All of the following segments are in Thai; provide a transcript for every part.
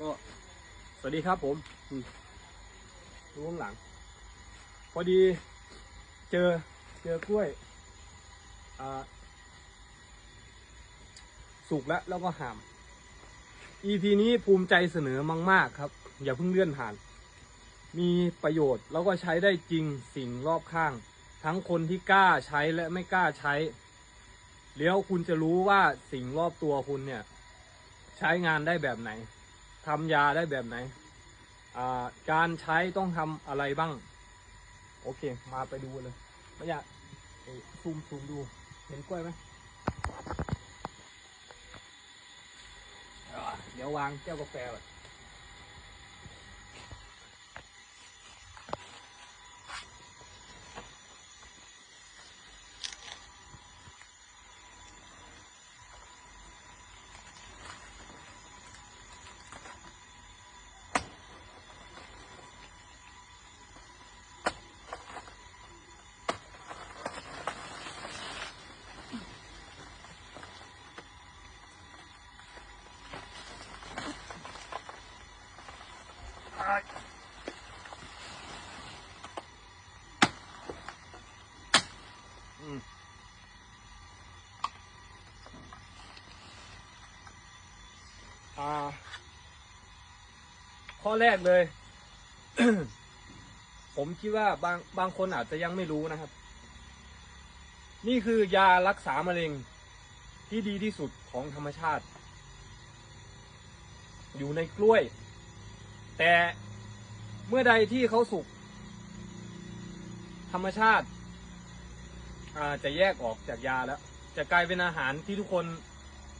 ก็สวัสดีครับผมอืมดูข้างหลัง พอดีเจอเจอกล้วยสุกแล้วแล้วก็หาม EP นี้ภูมิใจเสนอมาก ๆ ครับ อย่าเพิ่งเลื่อนผ่าน มีประโยชน์แล้วก็ใช้ได้จริงสิ่งรอบข้าง ทั้งคนที่กล้าใช้และไม่กล้าใช้ แล้วคุณจะรู้ว่าสิ่งรอบตัวคุณเนี่ย ใช้งานได้แบบไหน ทำยาได้แบบไหน การใช้ต้องทำอะไรบ้าง โอเค มาไปดูเลยไม่อยากซูมซูมดู เห็นกล้วยไหมเดี๋ยววางแก้วกาแฟก่อน อืมอ่า ข้อแรกเลย ผมคิดว่าบางบางคนอาจจะยังไม่รู้นะครับ นี่คือยารักษามะเร็งที่ดีที่สุดของธรรมชาติ อยู่ในกล้วย แต่เมื่อใดที่เขาสุก ธรรมชาติจะแยกออกจากยาแล้ว จะกลายเป็นอาหารที่ทุกคน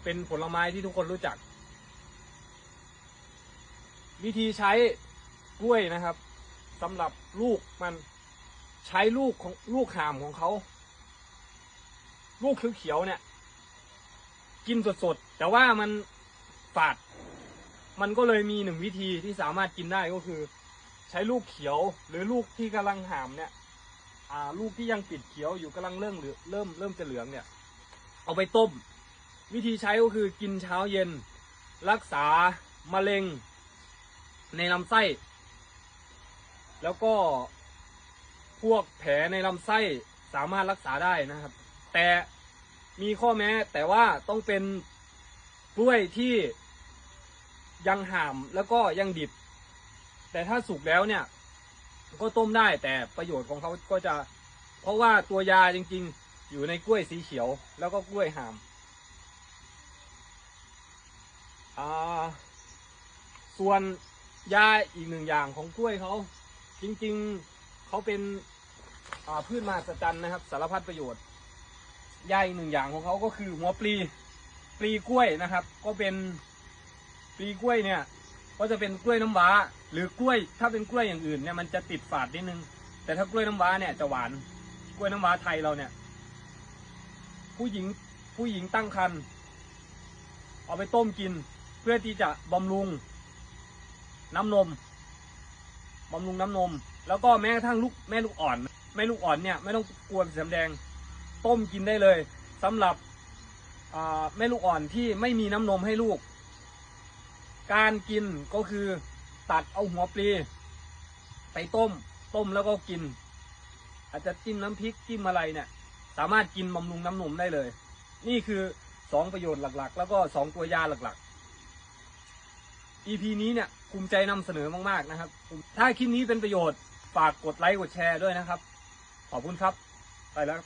เป็นผลไม้ที่ทุกคนรู้จัก วิธีใช้กล้วยนะครับสำหรับลูกมันใช้ลูกของลูกหามของเขา ลูกเขียวๆเนี่ย กินสดๆ แต่ว่ามันฝาด มันก็เลยมีหนึ่งวิธีที่สามารถกินได้ก็คือ ใช้ลูกเขียวหรือลูกที่กำลังหามเนี่ยลูกที่ยังปิดเขียวอยู่กำลังเริ่มเหลือเริ่มเริ่มจะเหลืองเนี่ย เอาไปต้ม วิธีใช้ก็คือกินเช้าเย็น รักษามะเร็ง ในลำไส้ แล้วก็พวกแผลในลำไส้สามารถรักษาได้นะครับ แต่มีข้อแม้แต่ว่าต้องเป็นกล้วยที่ ยังห่ามแล้วก็ยังดิบ แต่ถ้าสุกแล้วเนี่ย ก็ต้มได้แต่ประโยชน์ของเขาก็จะ เพราะว่าตัวยาจริงๆ อยู่ในกล้วยสีเขียว แล้วก็กล้วยห่ามอ่าส่วนยาอีกหนึ่งอย่างของกล้วยเขาจริงๆเขาเป็นพืชมหัศจรรย์นะครับ สารพัดประโยชน์ยาอีกหนึ่งอย่างของเขาก็คือหัวปลีปลีกล้วยนะครับ ก็เป็น ปลีกล้วยเนี่ยก็จะเป็นกล้วยน้ำว้า หรือกล้วยถ้าเป็นกล้วยอย่างอื่นเนี่ยมันจะติดฝาดนิดนึง แต่ถ้ากล้วยน้ำว้าเนี่ยจะหวานกล้วยน้ำว้าไทยเราเนี่ย ผู้หญิงผู้หญิงตั้งครรภ์เอาไปต้มกิน เพื่อที่จะบำรุง น้ำนมบำรุงน้ำนม แล้วก็แม้กระทั่งลูกแม่ลูกอ่อนแม่ลูกอ่อนเนี่ยไม่ต้องกวนสีน้ำแดงต้มกินได้เลยสำหรับแม่ลูกอ่อนที่ไม่มีน้ำนมให้ลูก การกินก็คือตัดเอาหัวปลี ไปต้ม ต้มแล้วก็กิน อาจจะจิ้มน้ำพริกจิ้มอะไรเนี่ย สามารถกินบำรุงน้ำนมได้เลย นี่คือสองประโยชน์หลักๆ แล้วก็สองตัวยาหลักๆ EP นี้เนี่ยภูมิใจนำเสนอมากๆนะครับ ถ้าคลิปนี้เป็นประโยชน์ฝากกดไลค์กดแชร์ด้วยนะครับ ขอบคุณครับ ไปแล้ว